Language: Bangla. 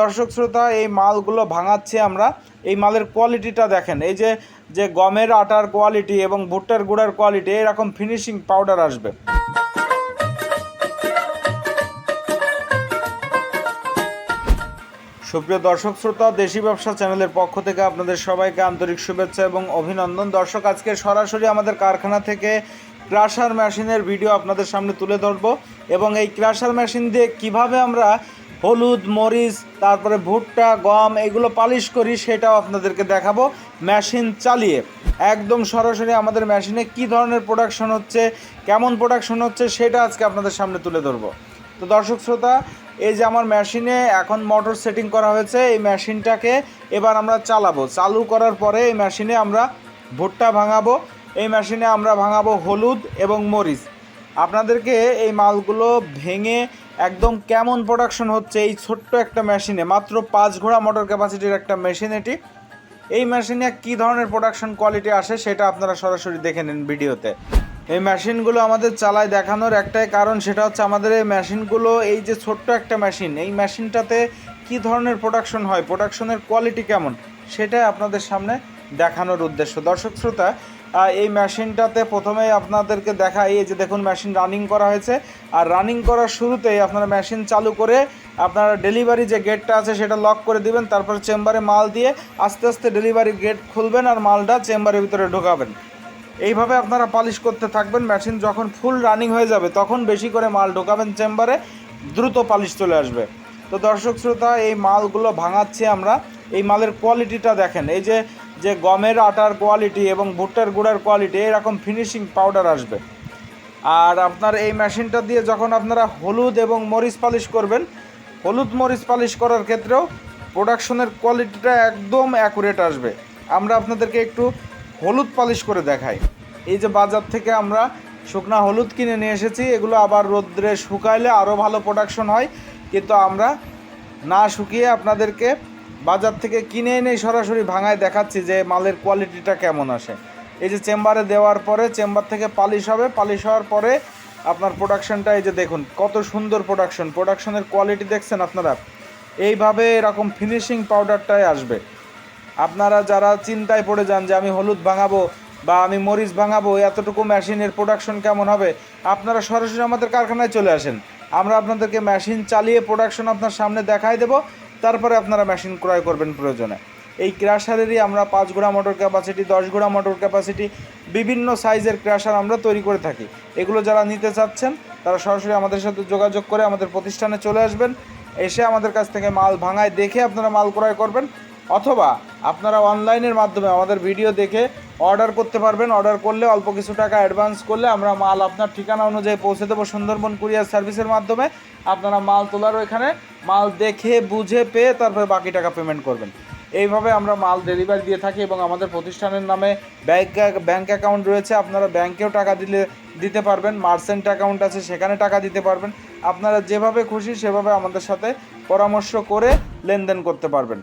দর্শক শ্রোতা, এই মালগুলো ভাঙাচ্ছি আমরা। এই মালের কোয়ালিটিটা দেখেন, এই যে যে গমের আটার কোয়ালিটি এবং ভুট্টার গুঁড়ার কোয়ালিটি এরকম ফিনিশিং পাউডার আসবে। সুপ্রিয় দর্শক শ্রোতা, দেশি ব্যবসা চ্যানেলের পক্ষ থেকে আপনাদের সবাইকে আন্তরিক শুভেচ্ছা এবং অভিনন্দন। দর্শক, আজকে সরাসরি আমাদের কারখানা থেকে ক্রাশার মেশিনের ভিডিও আপনাদের সামনে তুলে ধরবো এবং এই ক্রাশার মেশিন দিয়ে কীভাবে আমরা হলুদ, মরিচ, তারপরে ভুট্টা, গম, এগুলো পালিশ করি, সেটাও আপনাদেরকে দেখাবো। মেশিন চালিয়ে। একদম সরাসরি আমাদের মেশিনে কি ধরনের প্রোডাকশন হচ্ছে, কেমন প্রোডাকশন হচ্ছে, সেটা আজকে আপনাদের সামনে তুলে ধরবো। তো দর্শক শ্রোতা, এই যে আমার মেশিনে এখন মোটর সেটিং করা হয়েছে, এই মেশিনটাকে এবার আমরা চালাবো। চালু করার পরে এই মেশিনে আমরা ভুট্টা ভাঙাবো। এই মেশিনে আমরা ভাঙাবো হলুদ এবং মরিচ। আপনাদেরকে এই মালগুলো ভেঙে একদম কেমন প্রোডাকশন হচ্ছে এই ছোট্ট একটা মেশিনে মাত্র পাঁচ ঘোড়া মোটর ক্যাপাসিটির একটা মেশিন এটি। এই মেশিনে কী ধরনের প্রোডাকশন কোয়ালিটি আসে সেটা আপনারা সরাসরি দেখে নিন ভিডিওতে। এই মেশিনগুলো আমাদের চালায় দেখানোর একটাই কারণ সেটা হচ্ছে আমাদের এই মেশিনগুলো এই যে ছোট্ট একটা মেশিন এই মেশিনটাতে কী ধরনের প্রোডাকশন হয় প্রোডাকশনের কোয়ালিটি কেমন, সেটাই আপনাদের সামনে দেখানোর উদ্দেশ্য। দর্শক, শ্রোতা এই মেশিনটাতে প্রথমেই আপনাদেরকে দেখাই, এই যে দেখুন মেশিন রানিং করা হয়েছে। আর রানিং করার শুরুতেই আপনারা মেশিন চালু করে আপনারা ডেলিভারি যে গেটটা আছে সেটা লক করে দিবেন, তারপর চেম্বারে মাল দিয়ে আস্তে আস্তে ডেলিভারি গেট খুলবেন আর মালটা চেম্বারের ভিতরে ঢোকাবেন। এইভাবে আপনারা পালিশ করতে থাকবেন, মেশিন যখন ফুল রানিং হয়ে যাবে তখন বেশি করে মাল ঢোকাবেন চেম্বারে, দ্রুত পালিশ চলে আসবে। তো দর্শক শ্রোতা, এই মালগুলো ভাঙাচ্ছি আমরা, এই মালের কোয়ালিটিটা দেখেন, এই যে যে গমের আটার কোয়ালিটি এবং ভুট্টার গুঁড়ার কোয়ালিটি এরকম ফিনিশিং পাউডার আসবে। আর আপনার এই মেশিনটা দিয়ে যখন আপনারা হলুদ এবং মরিচ পালিশ করবেন, হলুদ মরিচ পালিশ করার ক্ষেত্রেও প্রোডাকশনের কোয়ালিটিটা একদম অ্যাকুরেট আসবে। আমরা আপনাদেরকে একটু হলুদ পালিশ করে দেখাই। এই যে বাজার থেকে আমরা শুকনা হলুদ কিনে নিয়ে এসেছি, এগুলো আবার রোদ্রে শুকাইলে আরও ভালো প্রোডাকশন হয়। কিন্তু আমরা না শুকিয়ে আপনাদেরকে বাজার থেকে কিনে এনে সরাসরি ভাঙায় দেখাচ্ছি যে মালের কোয়ালিটিটা কেমন আসে। এই যে চেম্বারে দেওয়ার পরে, চেম্বার থেকে পালিশ হবে। পালিশ হওয়ার পরে আপনার প্রোডাকশনটা এই যে দেখুন, কত সুন্দর প্রোডাকশন প্রোডাকশনের কোয়ালিটি দেখছেন আপনারা? এইভাবে এরকম ফিনিশিং পাউডারটাই আসবে। আপনারা যারা চিন্তায় পড়ে যান যে আমি হলুদ ভাঙাবো বা আমি মরিচ ভাঙাবো, এতটুকু মেশিনের প্রোডাকশন কেমন হবে, আপনারা সরাসরি আমাদের কারখানায় চলে আসেন। আমরা আপনাদেরকে মেশিন চালিয়ে প্রোডাকশন আপনার সামনে দেখাই দেব। তারপরে আপনারা মেশিন ক্রয় করবেন প্রয়োজনে। এই ক্র্যাশারেরই আমরা পাঁচ গোড়া মোটর ক্যাপাসিটি দশ গোড়া মোটর ক্যাপাসিটি বিভিন্ন সাইজের ক্র্যাশার আমরা তৈরি করে থাকি। এগুলো যারা নিতে চাচ্ছেন, তারা সরাসরি আমাদের সাথে যোগাযোগ করে আমাদের প্রতিষ্ঠানে চলে আসবেন। এসে আমাদের কাছ থেকে মাল ভাঙায় দেখে আপনারা মাল ক্রয় করবেন। অথবা আপনারা অনলাইনের মাধ্যমে আমাদের ভিডিও দেখে অর্ডার করতে পারবেন। অর্ডার করলে অল্প কিছু টাকা অ্যাডভান্স করলে আমরা মাল আপনার ঠিকানা অনুযায়ী পৌঁছে দেবো সুন্দরবন কুরিয়ার সার্ভিসের মাধ্যমে। আপনারা মাল তোলার ওইখানে মাল দেখে, বুঝে পেয়ে তারপরে বাকি টাকা পেমেন্ট করবেন। এইভাবে আমরা মাল ডেলিভারি দিয়ে থাকি এবং আমাদের প্রতিষ্ঠানের নামে ব্যাংক ব্যাংক অ্যাকাউন্ট রয়েছে। আপনারা ব্যাংকেও টাকা দিলে, দিতে পারবেন। মার্চেন্ট অ্যাকাউন্ট আছে, সেখানে টাকা দিতে পারবেন। আপনারা যেভাবে খুশি সেভাবে আমাদের সাথে পরামর্শ করে লেনদেন করতে পারবেন।